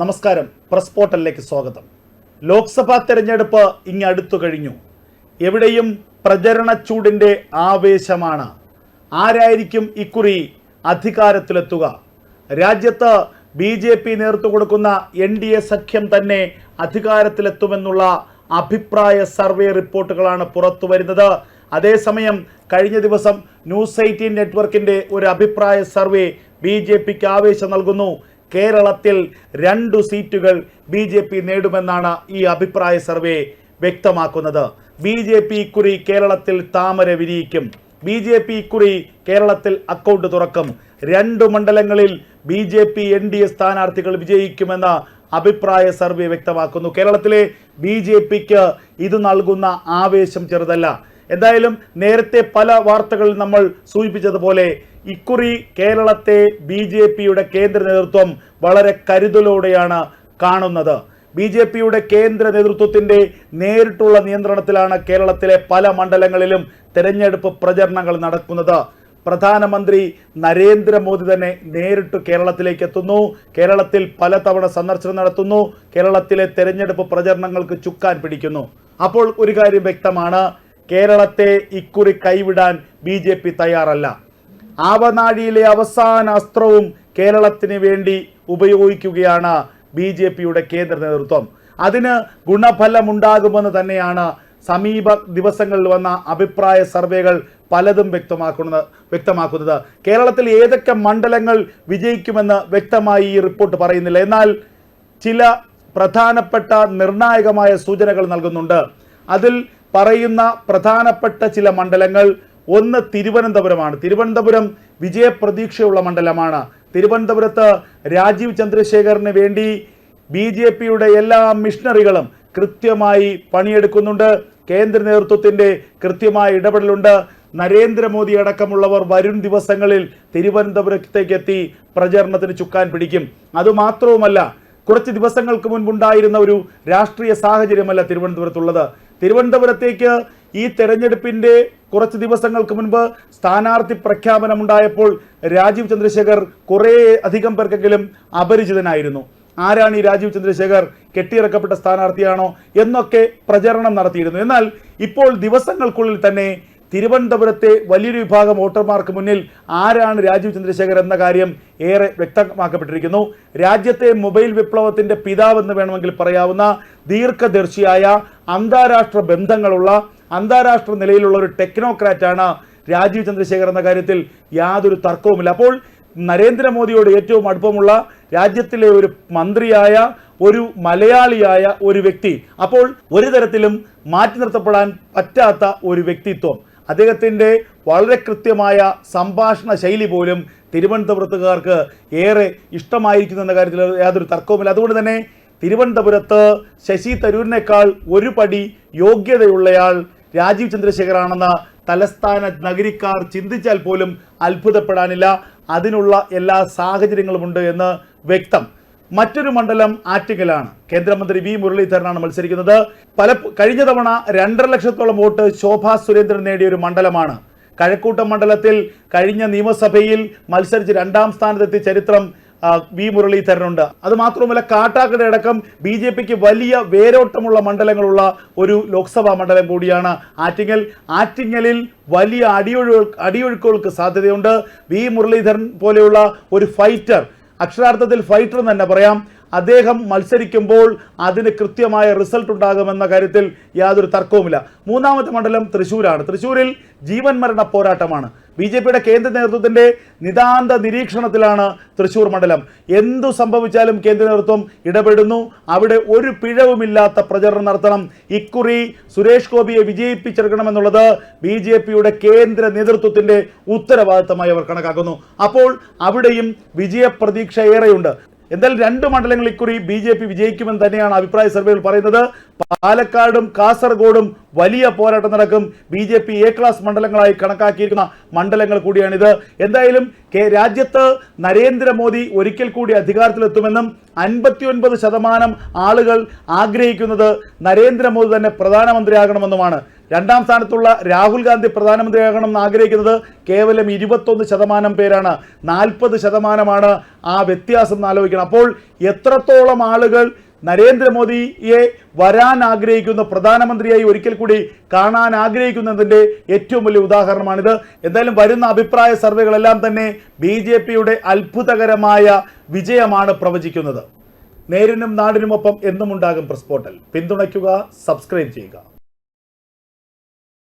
നമസ്കാരം. പ്രസ് പോർട്ടലിലേക്ക് സ്വാഗതം. ലോക്സഭാ തെരഞ്ഞെടുപ്പ് ഇങ്ങടുത്തു കഴിഞ്ഞു. എവിടെയും പ്രചരണ ചൂടിന്റെ ആവേശമാണ്. ആരായിരിക്കും ഇക്കുറി അധികാരത്തിലെത്തുക? രാജ്യത്ത് ബി ജെ പി നേതൃത്വം കൊടുക്കുന്ന എൻ ഡി എ സഖ്യം തന്നെ അധികാരത്തിലെത്തുമെന്നുള്ള അഭിപ്രായ സർവേ റിപ്പോർട്ടുകളാണ് പുറത്തു വരുന്നത്. അതേസമയം കഴിഞ്ഞ ദിവസം ന്യൂസ് എയ്റ്റീൻ നെറ്റ്വർക്കിന്റെ ഒരു അഭിപ്രായ സർവേ ബി ജെ പിക്ക് ആവേശം നൽകുന്നു. കേരളത്തിൽ രണ്ടു സീറ്റുകൾ ബി ജെ പി നേടുമെന്നാണ് ഈ അഭിപ്രായ സർവേ വ്യക്തമാക്കുന്നത്. ബി ജെ പി ഇക്കുറി കേരളത്തിൽ താമര വിരിയിക്കും. ബി ജെ പി ഇക്കുറി കേരളത്തിൽ അക്കൗണ്ട് തുറക്കും. രണ്ട് മണ്ഡലങ്ങളിൽ B J P N D A സ്ഥാനാർത്ഥികൾ വിജയിക്കുമെന്ന അഭിപ്രായ സർവേ വ്യക്തമാക്കുന്നു. കേരളത്തിലെ ബി ജെ പിക്ക് ഇത് നൽകുന്ന ആവേശം ചെറുതല്ല. എന്തായാലും നേരത്തെ പല വാർത്തകളിൽ നമ്മൾ സൂചിപ്പിച്ചതുപോലെ ഇക്കുറി കേരളത്തെ ബി ജെ പിയുടെ കേന്ദ്ര നേതൃത്വം വളരെ കരുതലോടെയാണ് കാണുന്നത്. ബി ജെ പിയുടെ കേന്ദ്ര നേതൃത്വത്തിന്റെ നേരിട്ടുള്ള നിയന്ത്രണത്തിലാണ് കേരളത്തിലെ പല മണ്ഡലങ്ങളിലും തെരഞ്ഞെടുപ്പ് പ്രചരണങ്ങൾ നടക്കുന്നത്. പ്രധാനമന്ത്രി നരേന്ദ്രമോദി തന്നെ നേരിട്ട് കേരളത്തിലേക്ക് എത്തുന്നു. കേരളത്തിൽ പലതവണ സന്ദർശനം നടത്തുന്നു. കേരളത്തിലെ തെരഞ്ഞെടുപ്പ് പ്രചരണങ്ങൾക്ക് ചുക്കാൻ പിടിക്കുന്നു. അപ്പോൾ ഒരു കാര്യം വ്യക്തമാണ്. കേരളത്തെ ഇക്കുറി കൈവിടാൻ ബി തയ്യാറല്ല. ആവനാഴിയിലെ അവസാന അസ്ത്രവും കേരളത്തിന് വേണ്ടി ഉപയോഗിക്കുകയാണ് ബി ജെ പിയുടെ കേന്ദ്ര നേതൃത്വം. അതിന് ഗുണഫലമുണ്ടാകുമെന്ന് തന്നെയാണ് സമീപ ദിവസങ്ങളിൽ വന്ന അഭിപ്രായ സർവേകൾ പലതും വ്യക്തമാക്കുന്നത് വ്യക്തമാക്കുന്നത്. കേരളത്തിൽ ഏതൊക്കെ മണ്ഡലങ്ങൾ വിജയിക്കുമെന്ന് വ്യക്തമായി ഈ റിപ്പോർട്ട് പറയുന്നില്ല. എന്നാൽ ചില പ്രധാനപ്പെട്ട നിർണായകമായ സൂചനകൾ നൽകുന്നുണ്ട്. അതിൽ പറയുന്ന പ്രധാനപ്പെട്ട ചില മണ്ഡലങ്ങൾ ഒന്ന് തിരുവനന്തപുരമാണ്. തിരുവനന്തപുരം വിജയപ്രതീക്ഷയുള്ള മണ്ഡലമാണ്. തിരുവനന്തപുരത്ത് രാജീവ് ചന്ദ്രശേഖറിന് വേണ്ടി ബി ജെ പിയുടെ എല്ലാ മിഷണറികളും കൃത്യമായി പണിയെടുക്കുന്നുണ്ട്. കേന്ദ്ര നേതൃത്വത്തിന്റെ കൃത്യമായ ഇടപെടലുണ്ട്. നരേന്ദ്രമോദി അടക്കമുള്ളവർ വരും ദിവസങ്ങളിൽ തിരുവനന്തപുരത്തേക്ക് എത്തി പ്രചരണത്തിന് ചുക്കാൻ പിടിക്കും. അതുമാത്രവുമല്ല കുറച്ച് ദിവസങ്ങൾക്ക് മുൻപുണ്ടായിരുന്ന ഒരു രാഷ്ട്രീയ സാഹചര്യമല്ല തിരുവനന്തപുരത്തുള്ളത്. തിരുവനന്തപുരത്തേക്ക് ഈ തെരഞ്ഞെടുപ്പിന്റെ കുറച്ച് ദിവസങ്ങൾക്ക് മുൻപ് സ്ഥാനാർത്ഥി പ്രഖ്യാപനമുണ്ടായപ്പോൾ രാജീവ് ചന്ദ്രശേഖർ കുറേ അധികം പേർക്കെങ്കിലും അപരിചിതനായിരുന്നു. ആരാണ് ഈ രാജീവ് ചന്ദ്രശേഖർ? കെട്ടിയിറക്കപ്പെട്ട സ്ഥാനാർത്ഥിയാണോ? എന്നൊക്കെ പ്രചരണം നടത്തിയിരുന്നു. എന്നാൽ ഇപ്പോൾ ദിവസങ്ങൾക്കുള്ളിൽ തന്നെ തിരുവനന്തപുരത്തെ വലിയൊരു വിഭാഗം വോട്ടർമാർക്ക് മുന്നിൽ ആരാണ് രാജീവ് ചന്ദ്രശേഖർ എന്ന കാര്യം ഏറെ വ്യക്തമാക്കപ്പെട്ടിരിക്കുന്നു. രാജ്യത്തെ മൊബൈൽ വിപ്ലവത്തിന്റെ പിതാവെന്ന് വേണമെങ്കിൽ പറയാവുന്ന ദീർഘദർശിയായ അന്താരാഷ്ട്ര ബന്ധങ്ങളുള്ള അന്താരാഷ്ട്ര നിലയിലുള്ള ഒരു ടെക്നോക്രാറ്റാണ് രാജീവ് ചന്ദ്രശേഖർ എന്ന കാര്യത്തിൽ യാതൊരു തർക്കവുമില്ല. അപ്പോൾ നരേന്ദ്രമോദിയോട് ഏറ്റവും അടുപ്പമുള്ള രാജ്യത്തിലെ ഒരു മന്ത്രിയായ ഒരു മലയാളിയായ ഒരു വ്യക്തി. അപ്പോൾ ഒരു തരത്തിലും മാറ്റി നിർത്തപ്പെടാൻ പറ്റാത്ത ഒരു വ്യക്തിത്വം. അദ്ദേഹത്തിന്റെ വളരെ കൃത്യമായ സംഭാഷണ ശൈലി പോലും തിരുവനന്തപുരത്തുകാർക്ക് ഏറെ ഇഷ്ടമായിരിക്കുന്നു എന്ന കാര്യത്തിൽ യാതൊരു തർക്കവുമില്ല. അതുകൊണ്ട് തന്നെ തിരുവനന്തപുരത്ത് ശശി തരൂരിനേക്കാൾ ഒരു പടി യോഗ്യതയുള്ളയാൾ രാജീവ് ചന്ദ്രശേഖറാണെന്ന് തലസ്ഥാന നഗരിക്കാർ ചിന്തിച്ചാൽ പോലും അത്ഭുതപ്പെടാനില്ല. അതിനുള്ള എല്ലാ സാഹചര്യങ്ങളുമുണ്ട് എന്ന് വ്യക്തം. മറ്റൊരു മണ്ഡലം ആറ്റിങ്ങലാണ്. കേന്ദ്രമന്ത്രി വി മുരളീധരനാണ് മത്സരിക്കുന്നത്. പല കഴിഞ്ഞ തവണ രണ്ടര ലക്ഷത്തോളം വോട്ട് ശോഭാ സുരേന്ദ്രൻ നേടിയ ഒരു മണ്ഡലമാണ്. കഴക്കൂട്ടം മണ്ഡലത്തിൽ കഴിഞ്ഞ നിയമസഭയിൽ മത്സരിച്ച് രണ്ടാം സ്ഥാനത്തെത്തിയ ചരിത്രം വി മുരളീധരനുണ്ട്. അത് മാത്രമല്ല കാട്ടാക്കട അടക്കം ബി ജെ പിക്ക് വലിയ വേരോട്ടമുള്ള മണ്ഡലങ്ങളുള്ള ഒരു ലോക്സഭാ മണ്ഡലം കൂടിയാണ് ആറ്റിങ്ങൽ. ആറ്റിങ്ങലിൽ വലിയ അടിയൊഴു അടിയൊഴുക്കുകൾക്ക് സാധ്യതയുണ്ട്. വി മുരളീധരൻ പോലെയുള്ള ഒരു ഫൈറ്റർ അക്ഷരാർത്ഥത്തിൽ ഫൈറ്റർ എന്ന് തന്നെ പറയാം. അദ്ദേഹം മത്സരിക്കുമ്പോൾ അതിന് കൃത്യമായ റിസൾട്ട് ഉണ്ടാകുമെന്ന കാര്യത്തിൽ യാതൊരു തർക്കവുമില്ല. മൂന്നാമത്തെ മണ്ഡലം തൃശ്ശൂരാണ് തൃശ്ശൂരിൽ ജീവൻ മരണ പോരാട്ടമാണ്. ബി ജെ പിയുടെ കേന്ദ്ര നേതൃത്വത്തിന്റെ നിതാന്ത നിരീക്ഷണത്തിലാണ് തൃശ്ശൂർ മണ്ഡലം. എന്തു സംഭവിച്ചാലും കേന്ദ്ര നേതൃത്വം ഇടപെടുന്നു. അവിടെ ഒരു പിഴവുമില്ലാത്ത പ്രചരണം നടത്തണം. ഇക്കുറി സുരേഷ് ഗോപിയെ വിജയിപ്പിച്ചെടുക്കണമെന്നുള്ളത് ബി ജെ പിയുടെ കേന്ദ്ര നേതൃത്വത്തിന്റെ ഉത്തരവാദിത്തമായി അവർ കണക്കാക്കുന്നു. അപ്പോൾ അവിടെയും വിജയപ്രതീക്ഷ ഏറെയുണ്ട് എന്തായാലും രണ്ട് മണ്ഡലങ്ങൾ ഇക്കുറി ബി ജെ പി വിജയിക്കുമെന്ന് തന്നെയാണ് അഭിപ്രായ സർവേകൾ പറയുന്നത്. പാലക്കാടും കാസർഗോഡും വലിയ പോരാട്ടം നടക്കും. B J P A class മണ്ഡലങ്ങളായി കണക്കാക്കിയിരിക്കുന്ന മണ്ഡലങ്ങൾ കൂടിയാണിത്. എന്തായാലും രാജ്യത്ത് നരേന്ദ്രമോദി ഒരിക്കൽ കൂടി അധികാരത്തിലെത്തുമെന്നും അൻപത്തിയൊൻപത് ശതമാനം ആളുകൾ ആഗ്രഹിക്കുന്നത് നരേന്ദ്രമോദി തന്നെ പ്രധാനമന്ത്രിയാകണമെന്നുമാണ്. രണ്ടാം സ്ഥാനത്തുള്ള രാഹുൽ ഗാന്ധി പ്രധാനമന്ത്രിയാകണം എന്ന് ആഗ്രഹിക്കുന്നത് കേവലം ഇരുപത്തൊന്ന് ശതമാനം പേരാണ്. നാൽപ്പത് ശതമാനമാണ് ആ വ്യത്യാസം ആലോചിക്കണം. അപ്പോൾ എത്രത്തോളം ആളുകൾ നരേന്ദ്രമോദിയെ വരാൻ ആഗ്രഹിക്കുന്ന പ്രധാനമന്ത്രിയായി ഒരിക്കൽ കൂടി കാണാൻ ആഗ്രഹിക്കുന്നതിന്റെ ഏറ്റവും വലിയ ഉദാഹരണമാണിത്. എന്തായാലും വരുന്ന അഭിപ്രായ സർവേകളെല്ലാം തന്നെ ബി ജെ പിയുടെ അത്ഭുതകരമായ വിജയമാണ് പ്രവചിക്കുന്നത്. നേരിനും നാടിനുമൊപ്പം എന്നും ഉണ്ടാകും പ്രസ് പോർട്ടൽ പിന്തുണയ്ക്കുക സബ്സ്ക്രൈബ് ചെയ്യുക.